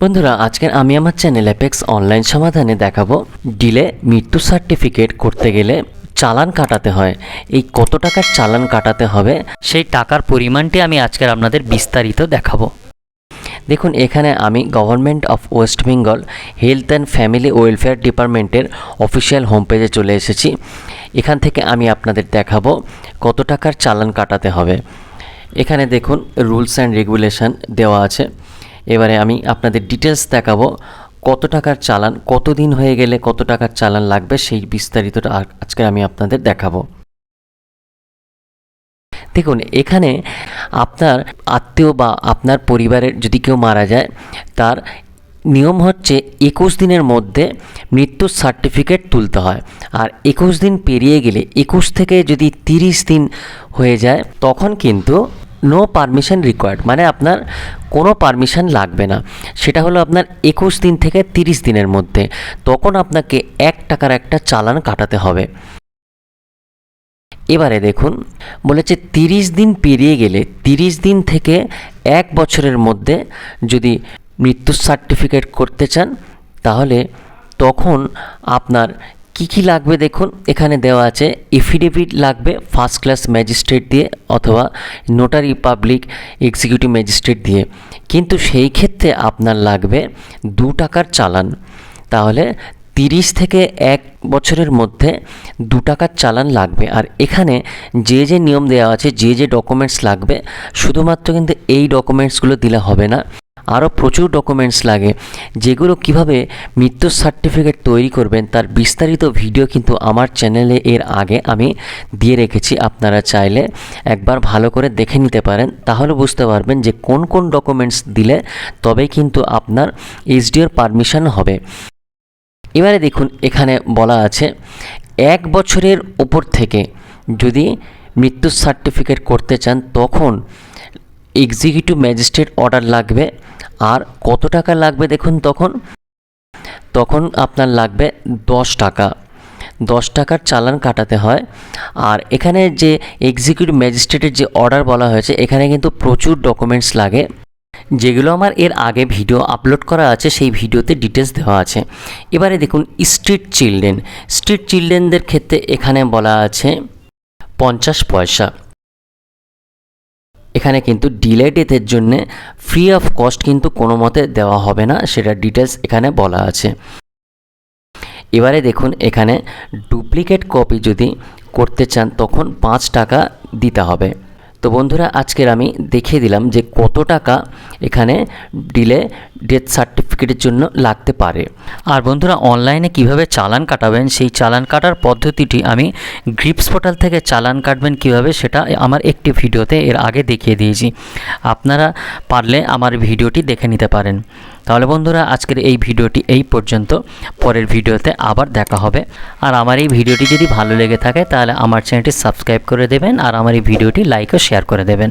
বন্ধুরা আজকের আমি আমার চ্যানেল অ্যাপেক্স অনলাইন সমাধানে দেখাবো ডিলে মৃত্যু সার্টিফিকেট করতে গেলে চালান কাটাতে হয়। এই কত টাকার চালান কাটাতে হবে, সেই টাকার পরিমাণটি আমি আজকের আপনাদের বিস্তারিত দেখাবো। দেখুন, এখানে আমি government of West Bengal health and family welfare ডিপার্টমেন্টের অফিসিয়াল হোম পেজে চলে এসেছি। এখান থেকে আমি আপনাদের দেখাবো কত টাকার চালান কাটাতে হবে। এখানে দেখুন রুলস অ্যান্ড রেগুলেশন দেওয়া আছে। এবারে আমি আপনাদের ডিটেলস দেখাবো, কত টাকার চালান কত দিন হয়ে গেলে কত টাকার চালান লাগবে সেই বিস্তারিতটা আজকে আমি আপনাদের দেখাবো। দেখুন, এখানে আপনার আত্মীয় বা আপনার পরিবারের যদি কেউ মারা যায়, তার নিয়ম হচ্ছে একুশ দিনের মধ্যে মৃত্যুর সার্টিফিকেট তুলতে হয়। আর একুশ দিন পেরিয়ে গেলে একুশ থেকে যদি তিরিশ দিন হয়ে যায়, তখন কিন্তু নো পারমিশন রিকোয়ার্ড মানে আপনার কোনো পারমিশন লাগবে না। সেটা হলো আপনার একুশ দিন থেকে তিরিশ দিনের মধ্যে। তখন আপনাকে এক টাকার একটা চালান কাটাতে হবে। এবারে দেখুন, বলেছে তিরিশ দিন পেরিয়ে গেলে তিরিশ দিন থেকে এক বছরের মধ্যে যদি মৃত্যুর সার্টিফিকেট করতে চান, তাহলে তখন আপনার কি কি লাগবে দেখুন? এখানে দেওয়া আছে এফিডেভিট লাগবে ফার্স্ট ক্লাস ম্যাজিস্ট্রেট দিয়ে অথবা নোটারি পাবলিক এক্সিকিউটিভ ম্যাজিস্ট্রেট দিয়ে। কিন্তু সেই ক্ষেত্রে আপনার লাগবে দু টাকার চালান। তাহলে তিরিশ থেকে এক বছরের মধ্যে দু টাকার চালান লাগবে। আর এখানে যে যে নিয়ম দেওয়া আছে, যে যে ডকুমেন্টস লাগবে, শুধুমাত্র কিন্তু এই ডকুমেন্টসগুলো দিলে হবে না। আরও প্রচুর ডকুমেন্টস লাগে, যেগুলো কীভাবে মৃত্যুর সার্টিফিকেট তৈরি করবেন তার বিস্তারিত ভিডিও কিন্তু আমার চ্যানেলে এর আগে আমি দিয়ে রেখেছি। আপনারা চাইলে একবার ভালো করে দেখে নিতে পারেন, তাহলে বুঝতে পারবেন যে কোন কোন ডকুমেন্টস দিলে তবেই কিন্তু আপনার এইচডিওর পারমিশন হবে। এবারে দেখুন, এখানে বলা আছে, এক বছরের উপর থেকে যদি মৃত্যুর সার্টিফিকেট করতে চান, তখন এক্সিকিউটিভ ম্যাজিস্ট্রেট অর্ডার লাগবে। আর কত টাকা লাগবে দেখুন তখন? তখন আপনার লাগবে দশ টাকা। দশ টাকার চালান কাটাতে হয়। আর এখানে যে এক্সিকিউটিভ ম্যাজিস্ট্রেটের যে অর্ডার বলা হয়েছে, এখানে কিন্তু প্রচুর ডকুমেন্টস লাগে। যেগুলো আমার এর আগে ভিডিও আপলোড করা আছে, সেই ভিডিওতে ডিটেলস দেওয়া আছে। এবারে দেখুন স্ট্রিট চিলড্রেন স্ট্রিট চিলড্রেনদের ক্ষেত্রে এখানে বলা আছে পঞ্চাশ পয়সা। এখানে কিন্তু ডিলে ডেথের জন্য ফ্রি অফ কস্ট কিন্তু কোনো মতে দেওয়া হবে না, সেটা ডিটেলস এখানে বলা আছে। এবারে দেখুন, এখানে ডুপ্লিকেট কপি যদি করতে চান, তখন পাঁচ টাকা দিতে হবে। তো বন্ধুরা, আজকের আমি দেখিয়ে দিলাম যে কত টাকা এখানে ডিলে ডেথ সার্টিফিকেটের জন্য লাগতে পারে। আর বন্ধুরা অনলাইনে কীভাবে চালান কাটাবেন, সেই চালান কাটার পদ্ধতিটি আমি গ্রিপস পোর্টাল থেকে চালান কাটবেন কীভাবে, সেটা আমার একটি ভিডিওতে এর আগে দেখিয়ে দিয়েছি। আপনারা পারলে আমার ভিডিওটি দেখে নিতে পারেন। তাহলে বন্ধুরা, আজকের এই ভিডিওটি এই পর্যন্ত। পরের ভিডিওতে আবার দেখা হবে। আর আমার এই ভিডিওটি যদি ভালো লেগে থাকে, তাহলে আমার চ্যানেলটি সাবস্ক্রাইব করে দেবেন, আর আমার এই ভিডিওটি লাইক ও শেয়ার করে দেবেন।